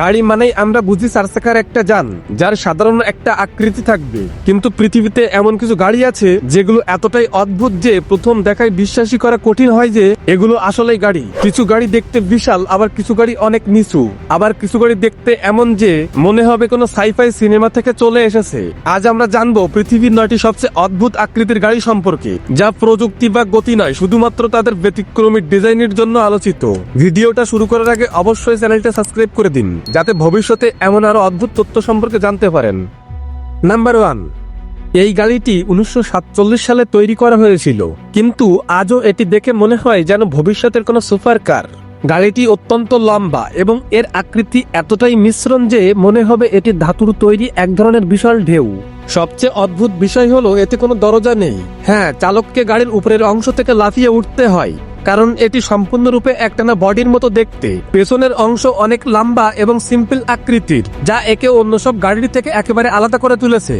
গাড়ি মানেই আমরা বুঝি চার চাকার একটা যান, যার সাধারণ একটা আকৃতি থাকবে। কিন্তু পৃথিবীতে এমন কিছু গাড়ি আছে, যেগুলো এতটাই অদ্ভুত যে প্রথম দেখায় বিশ্বাসই করা কঠিন হয় যে এগুলো আসলেই গাড়ি। কিছু গাড়ি দেখতে বিশাল, আবার কিছু গাড়ি অনেক নিচু। আবার কিছু গাড়ি দেখতে এমন যে মনে হবে কোনো সাইফাই সিনেমা থেকে চলে এসেছে। আজ আমরা জানব পৃথিবীর নয়টি সবচেয়ে অদ্ভুত আকৃতির গাড়ি সম্পর্কে, যা প্রযুক্তি বা গতি নয়, শুধুমাত্র তাদের ব্যতিক্রমী ডিজাইনের জন্য আলোচিত। ভিডিওটা শুরু করার আগে অবশ্যই চ্যানেলটা সাবস্ক্রাইব করে দিন। যাতে ভবিষ্যতে এমন আরও অদ্ভুত তথ্য সম্পর্কে জানতে পারেন। নাম্বার ওয়ান এই গাড়িটি উনিশশো সাতচল্লিশ সালে তৈরি করা হয়েছিল, কিন্তু আজও এটি দেখে মনে হয় যেন ভবিষ্যতের কোনো সুপার কার। গাড়িটি অত্যন্ত লম্বা এবং এর আকৃতি এতটাই মিশ্রণ যে মনে হবে এটি ধাতুর তৈরি এক ধরনের বিশাল ঢেউ। সবচেয়ে অদ্ভুত বিষয় হলো, এতে কোনো দরজা নেই। হ্যাঁ চালককে গাড়ির উপরের অংশ থেকে লাফিয়ে উঠতে হয়। কারণ এটি সম্পূর্ণরূপে একটানা বডির মতো দেখতে। পেছনের অংশ অনেক লম্বা এবং সিম্পল আকৃতির, যা একে অন্য সব গাড়ির থেকে একেবারে আলাদা করে তুলেছে।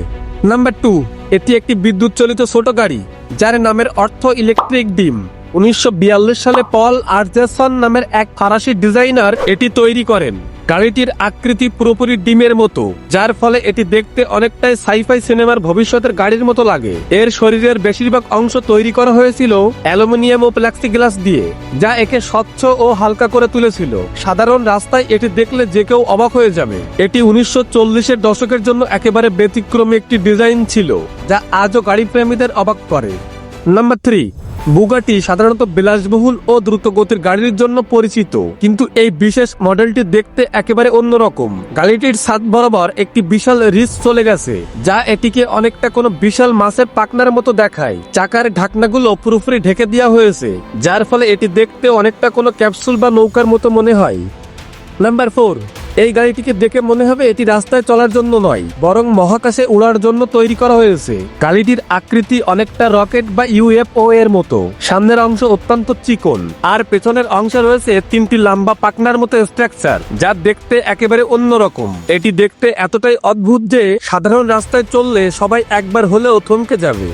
নাম্বার টু, এটি একটি বিদ্যুৎ চালিত ছোট গাড়ি, যার নামের অর্থ ইলেকট্রিক ডিম। উনিশশো বিয়াল্লিশ সালে পল আর্জেসন নামের এক ফরাসি ডিজাইনার এটি তৈরি করেন। গাড়িটির আকৃতি পুরোপুরি ডিমের মতো, যার ফলে এটি দেখতে অনেকটাই সাইফাই সিনেমার ভবিষ্যতের গাড়ির মতো লাগে। এর শরীরের বেশিরভাগ অংশ তৈরি করা হয়েছিল অ্যালুমিনিয়াম ও প্লাস্টিক গ্লাস দিয়ে, যা একে স্বচ্ছ ও হালকা করে তুলেছিল। সাধারণ রাস্তায় এটি দেখলে যে কেউ অবাক হয়ে যাবে। এটি উনিশশো চল্লিশের দশকের জন্য একেবারে ব্যতিক্রমী একটি ডিজাইন ছিল, যা আজও গাড়ি প্রেমীদের অবাক করে। নাম্বার থ্রি বুগাটি সাধারণত বিলাসবহুল ও দ্রুত গতির গাড়ির জন্য পরিচিত। কিন্তু এই বিশেষ মডেলটি দেখতে একেবারে অন্যরকম। গাড়িটির ছাদ বরাবর একটি বিশাল রিস চলে গেছে, যা এটিকে অনেকটা কোনো বিশাল মাছের পাকনার মতো দেখায়। চাকার ঢাকনাগুলো পুরোপুরি ঢেকে দেওয়া হয়েছে, যার ফলে এটি দেখতে অনেকটা কোনো ক্যাপসুল বা নৌকার মতো মনে হয়। নাম্বার ফোর এই গাড়িটিকে দেখে মনে হবে এটি রাস্তায় চলার জন্য নয়, বরং মহাকাশে উড়ার জন্য তৈরি করা হয়েছে। গাড়িটির আকৃতি অনেকটা রকেট বা ইউএফও এর মতো। সামনের অংশ অত্যন্ত চিকন, আর পেছনের অংশে রয়েছে তিনটি লম্বা পাকনার মতো স্ট্রাকচার যা দেখতে একেবারে অন্যরকম। এটি দেখতে এতটাই অদ্ভুত যে সাধারণ রাস্তায় চললে সবাই একবার হলেও থমকে যাবে।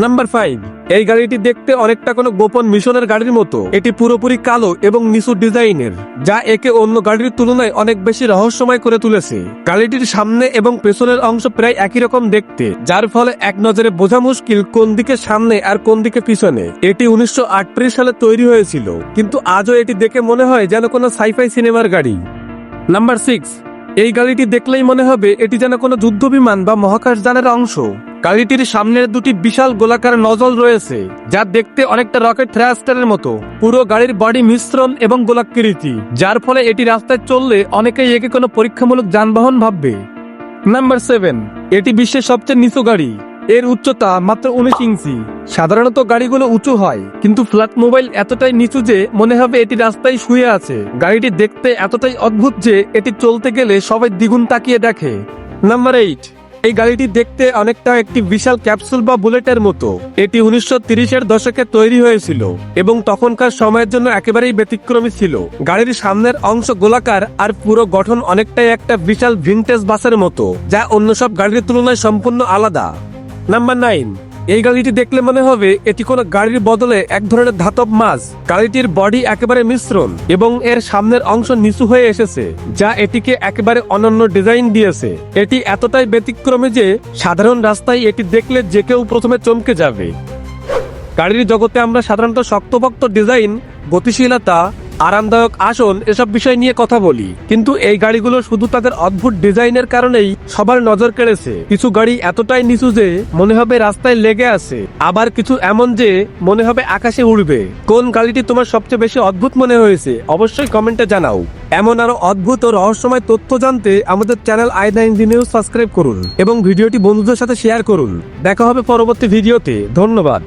নাম্বার ফাইভ এই গাড়িটি দেখতে অনেকটা কোনো গোপন মিশনের গাড়ির মতো। এটি পুরোপুরি কালো এবং নিচু ডিজাইনের, যা একে অন্য গাড়ির তুলনায় অনেক বেশি রহস্যময় করে তুলেছে। গাড়িটির সামনে এবং পেছনের অংশ প্রায় একই রকম দেখতে, যার ফলে এক নজরে বোঝা মুশকিল কোন দিকে সামনে আর কোন দিকে পিছনে। এটি উনিশশো আটত্রিশ সালে তৈরি হয়েছিল, কিন্তু আজও এটি দেখে মনে হয় যেন কোনো সাইফাই সিনেমার গাড়ি। নাম্বার সিক্স এই গাড়িটি দেখলেই মনে হবে এটি যেন কোনো যুদ্ধ বিমান বা মহাকাশ যানের অংশ। গাড়িটির সামনের দুটি বিশাল গোলাকার নজল রয়েছে, যা দেখতে অনেকটা রকেট থ্রাস্টারের মতো। পুরো গাড়ির বডি মিশ্রণ এবং গোলাকৃতি, যার ফলে এটি রাস্তায় চললে অনেকেই একে কোনো পরীক্ষামূলক যানবাহন ভাববে। নাম্বার সেভেন এটি বিশ্বের সবচেয়ে নিচু গাড়ি। এর উচ্চতা মাত্র উনিশ ইঞ্চি। সাধারণত গাড়িগুলো উঁচু হয়, কিন্তু ফ্ল্যাট মোবাইল এতটাই নিচু যে মনে হবে এটি রাস্তায় শুয়ে আছে। গাড়িটি দেখতে এতটাই অদ্ভুত যে এটি চলতে গেলে সবাই দ্বিগুণ তাকিয়ে দেখে। নাম্বার এইট এই গাড়িটি দেখতে অনেকটা একটি বিশাল ক্যাপসুল বা বুলেটের মতো। এটি উনিশশো তিরিশের দশকে তৈরি হয়েছিল এবং তখনকার সময়ের জন্য একেবারেই ব্যতিক্রমী ছিল। গাড়ির সামনের অংশ গোলাকার আর পুরো গঠন অনেকটাই একটা বিশাল ভিনটেজ বাসের মতো, যা অন্য সব গাড়ির তুলনায় সম্পূর্ণ আলাদা। নাম্বার নাইন এই গাড়িটি দেখলে মনে হবে এটি কোনো গাড়ির বদলে এক ধরনের ধাতব মাছ। গাড়িটির বডি একেবারে মিশ্রণ এবং এর সামনের অংশ নিচু হয়ে এসেছে, যা এটিকে একেবারে অনন্য ডিজাইন দিয়েছে। এটি এতটাই ব্যতিক্রমী যে সাধারণ রাস্তায় এটি দেখলে যে কেউ প্রথমে চমকে যাবে। গাড়ির জগতে আমরা সাধারণত শক্তপোক্ত ডিজাইন, গতিশীলতা আরামদায়ক আসন, এসব বিষয় নিয়ে কথা বলি। কিন্তু এই গাড়িগুলো শুধু তাদের অদ্ভুত ডিজাইনের কারণেই সবার নজর কেড়েছে। কিছু গাড়ি এতটাই নিচু যে মনে হবে রাস্তায় লেগে আছে। আবার কিছু এমন যে মনে হবে আকাশে উড়বে। কোন গাড়িটি তোমার সবচেয়ে বেশি অদ্ভুত মনে হয়েছে, অবশ্যই কমেন্টে জানাও। এমন আরও অদ্ভুত ও রহস্যময় তথ্য জানতে আমাদের channel I nine news subscribe করুন এবং ভিডিওটি বন্ধুদের সাথে শেয়ার করুন। দেখা হবে পরবর্তী ভিডিওতে। ধন্যবাদ।